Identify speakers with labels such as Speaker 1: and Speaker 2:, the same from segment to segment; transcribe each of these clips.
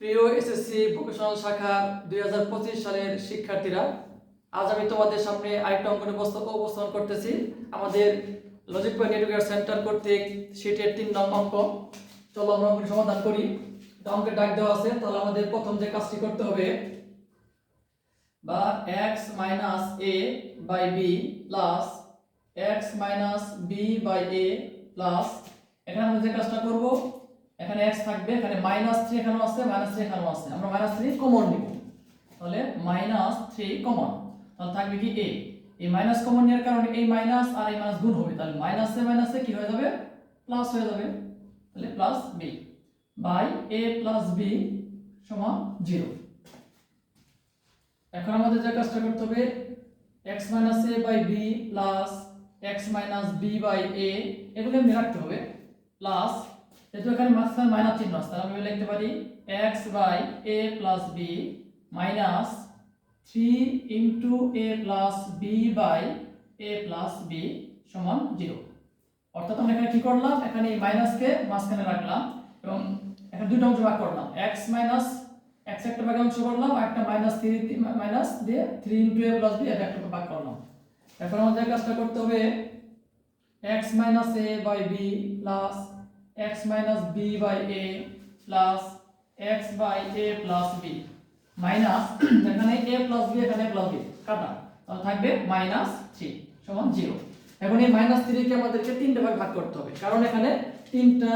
Speaker 1: প্রিয় SSC vocational শাখা দুই হাজার পঁচিশ সালের শিক্ষার্থীরা, আজ আমি তোমাদের সামনে আরেকটা অঙ্কন উপস্থাপন উপস্থাপন করতেছি। আমাদের লজিক পয়েন্ট এডুকেশন সেন্টার কর্তৃক সিটের তিন নং অঙ্ক। চলো আমরা অঙ্কটি সমাধান করি। অঙ্কের ডাক দেওয়া আছে, তাহলে আমাদের প্রথম যে কাজটি করতে হবে, বা x minus a by b plus x minus b by a plus এখানে আমরা যে কাজটা করব এখানে x থাকবে, এখানে মাইনাস থ্রি এখানেও আছে মাইনাস থ্রি এখানেও আছে। আমরা মাইনাস থ্রি কমন নিব। তাহলে মাইনাস থ্রি কমন তাহলে থাকবে কি a? এই মাইনাস কমন নেওয়ার কারণে এই মাইনাস আর এই মাইনাস গুণ হবে। তাহলে মাইনাসে মাইনাসে কি হয়ে যাবে? প্লাস হয়ে যাবে। তাহলে plus b by a plus b সমান জিরো এখন আমাদের যে কাজটা করতে হবে x minus a by b plus x minus b by a এগুলো এমনি রাখতে হবে। প্লাস যেহেতু এখানে মাঝখানে মাইনাস চিহ্ন আছে। তাহলে আমি লিখতে পারি x by a plus b minus three into a plus b by a plus b সমান জিরো অর্থাৎ আমরা এখানে কি করলাম? এখানে এই মাইনাসকে মাঝখানে রাখলাম এবং এখানে দুটো অংশ ভাগ করলাম। এক্স মাইনাস এক্স একটা ভাগে অংশ করলাম আর একটা মাইনাস থ্রি মাইনাস দিয়ে three into a plus b এটা একটা ভাগ করলাম। এখন আমাদের কাজটা করতে হবে x minus a by b plus x minus b by a plus x by a plus b minus এখানে এ প্লাস বি এখানে প্লাস বি কাটা। তাহলে থাকবে মাইনাস থ্রি সমান জিরো এখন এই মাইনাস থ্রিকে আমাদেরকে তিনটা ভাগ ভাগ করতে হবে। কারণ এখানে তিনটা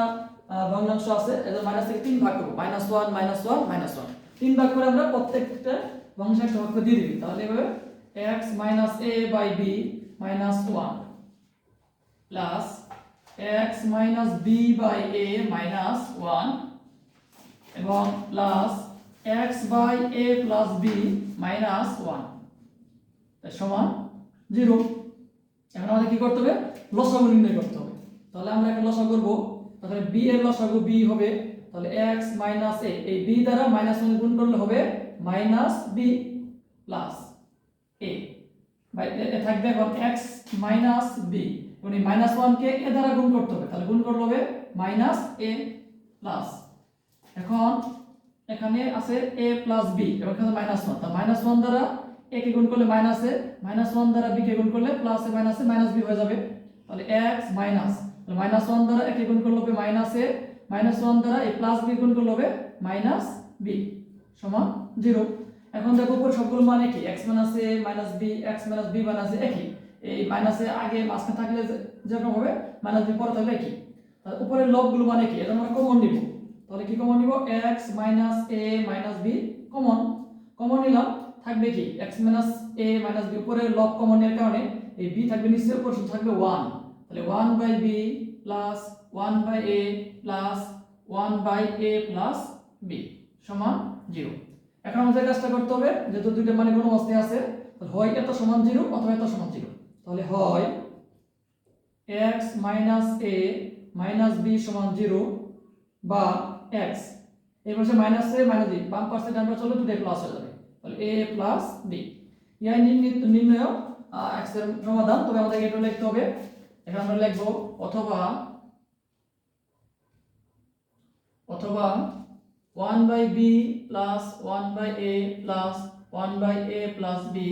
Speaker 1: ভগ্নাংশ আছে, এদের মাইনাস থেকে তিন ভাগ করব। Minus one minus one minus one তিন ভাগ করে আমরা প্রত্যেকটা ভগ্নাংশ ভাগ দিয়ে দিবি। তাহলে এভাবে x minus a by b minus one plus x minus b by a minus one এবং plus x by a plus b minus one সমান জিরো এখন আমাদের কি করতে হবে? লসাগু নির্ণয় করতে হবে। তাহলে আমরা একটা লসাগু করব। তাহলে বি এর লসাগু বি হবে। তাহলে এক্স মাইনাস এ এই বি দ্বারা মাইনাস ওয়ান গুণ করলে হবে মাইনাস বি প্লাস এ থাকবে এখন এক্স মাইনাস বি এই মাইনাস ওয়ানকে এ দ্বারা গুণ করতে হবে। তাহলে গুণ করলে হবে মাইনাস এ প্লাস এখন এখানে আছে এ প্লাস বি এবং এখানে মাইনাস ওয়ান তা মাইনাস ওয়ান দ্বারা এ কে গুণ করলে মাইনাস এ মাইনাস ওয়ান দ্বারা বি কে গুণ করলে plus a minus a minus b হয়ে যাবে। তাহলে এক্স মাইনাস তাহলে মাইনাস ওয়ান দ্বারা এ কে গুণ করলে হবে মাইনাস এ মাইনাস ওয়ান দ্বারা এ প্লাস বি গুণ করলে হবে মাইনাস বি সমান জিরো এখন দেখো উপর সবগুলো মানে কি? X minus a minus b x minus b minus a একই। এই মাইনাসে আগে মাঝখানে থাকলে যেরকম হবে, মাইনাস বি পরে থাকলে কি তাহলে উপরের লবগুলো মানে কি? এটা আমরা কমন নিব। তাহলে কি কমন নিব? X minus a minus b common common নিলাম, থাকবে কি? X minus a minus b উপরে লব কমন এর কারণে এই বি থাকবে নিচে উপর শুধু থাকবে ওয়ান তাহলে one by b plus one by a plus one by a plus b সমান জিরো এখন আমাদের কাজটা করতে হবে, যেহেতু দুইটা মানে কোনো অবস্থায় আছে হয় এত সমান জিরো অথবা এত সমান জিরো তাহলে হয় x minus a minus b সমান জিরো বা এক্স এই পাশে মাইনাস এ মাইনাস বি বাম পাশে ডান পাশে চলে দুটোই প্লাস হয়ে যাবে। তাহলে এ প্লাস বি ইয়াই নির্ণয় নির্ণয় এক্সের সমাধান। তবে আমাদের এটা লিখতে হবে। এখানে আমরা লিখব, অথবা অথবা 1 by b plus one by a plus one by a plus b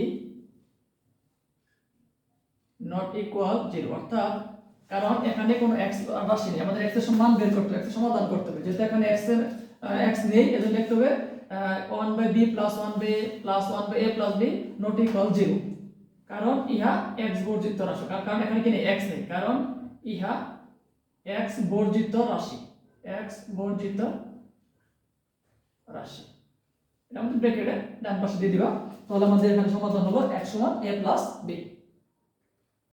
Speaker 1: not equal zero অর্থাৎ কারণ এখানে কোনো এক্স রাশি নেই। আমাদের এক্সের মান বের করতে হবে এক্স সমাধান করতে হবে। যেহেতু এখানে এক্সের এক্স নেই, এজন্য লিখতে হবে one by b plus one by plus one by a plus b not equal zero কারণ ইহা এক্স বর্জিত রাশি। কারণ এখানে কি এক্স নেই। কারণ ইহা এক্স বর্জিত রাশি। এক্স বর্জিত রাশি। এটা আমাদের ব্র্যাকেটে ডান পাশে দিয়ে দিবা। তাহলে আমাদের এখানে সমাধান হলো এক সমান এ প্লাস বি